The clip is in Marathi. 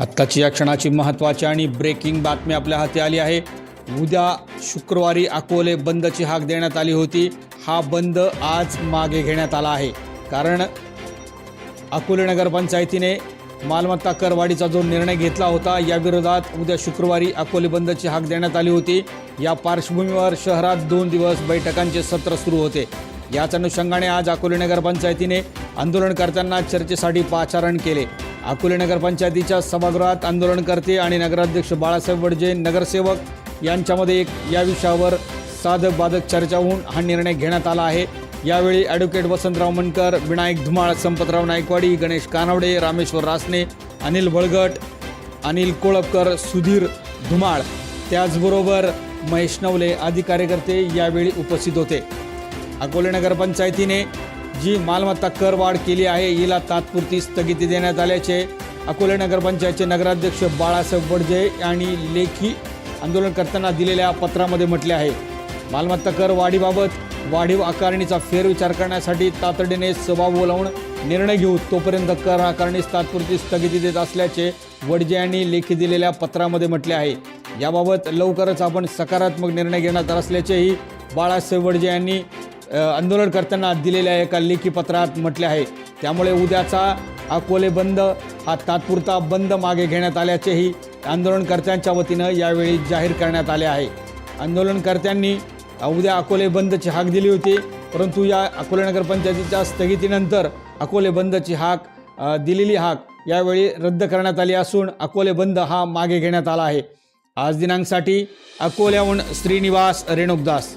आत्ताची या क्षणाची महत्त्वाची आणि ब्रेकिंग बातमी आपल्या हाती आली आहे. उद्या शुक्रवारी अकोले बंदची हाक देण्यात आली होती. हा बंद आज मागे घेण्यात आला आहे. कारण अकोले नगरपंचायतीने मालमत्ता करवाढीचा जो निर्णय घेतला होता याविरोधात उद्या शुक्रवारी अकोले बंदची हाक देण्यात आली होती. या पार्श्वभूमीवर शहरात दोन दिवस बैठकांचे सत्र सुरू होते. याच अनुषंगाने आज अकोले नगरपंचायतीने आंदोलनकर्त्यांना चर्चेसाठी पाचारण केले. अकोले नगरपंचायतीच्या सभागृहात आंदोलनकर्ते आणि नगराध्यक्ष बाळासाहेब वडजे नगरसेवक यांच्यामध्ये एक या विषयावर साधक बाधक चर्चा होऊन हा निर्णय घेण्यात आला आहे. यावेळी ॲडव्होकेट वसंतराव मनकर विनायक धुमाळ संपतराव नायकवाडी गणेश कानवडे रामेश्वर रासने अनिल बळगट अनिल कोळपकर सुधीर धुमाळ. त्याचबरोबर महेश नवले आदी कार्यकर्ते यावेळी उपस्थित होते. अकोले नगरपंचायतीने जी मालमत्ता कर वाढ केली आहे हिला तात्पुरती स्थगिती देण्यात आल्याचे अकोले नगरपंचायतचे नगराध्यक्ष बाळासाहेब वडजे यांनी लेखी आंदोलनकर्त्यांना दिलेल्या पत्रामध्ये म्हटले आहे. मालमत्ता कर वाढीबाबत वाढीव आकारणीचा फेरविचार करण्यासाठी तातडीने सभा बोलावून निर्णय घेऊ तोपर्यंत कर आकारणीस तात्पुरती स्थगिती देत असल्याचे वडजे यांनी लेखी दिलेल्या पत्रामध्ये म्हटले आहे. याबाबत लवकरच आपण सकारात्मक निर्णय घेणार असल्याचेही बाळासाहेब वडजे यांनी अ, आंदोलनकर्त्यांना दिलेल्या एका लेखी पत्रात म्हटले आहे त्यामुळे उद्याचा अकोले बंद हा तात्पुरता बंद मागे घेण्यात आल्याचेही आंदोलनकर्त्यांच्या वतीनं यावेळी जाहीर करण्यात आले आहे. आंदोलनकर्त्यांनी उद्या अकोले बंदची हाक दिली होती परंतु या अकोले नगरपंचायतीच्या स्थगितीनंतर अकोले बंदची हाक दिलेली हाक यावेळी रद्द करण्यात आली असून अकोले बंद हा मागे घेण्यात आला आहे. आज दिनांकसाठी अकोल्याहून श्रीनिवास रेणुकदास.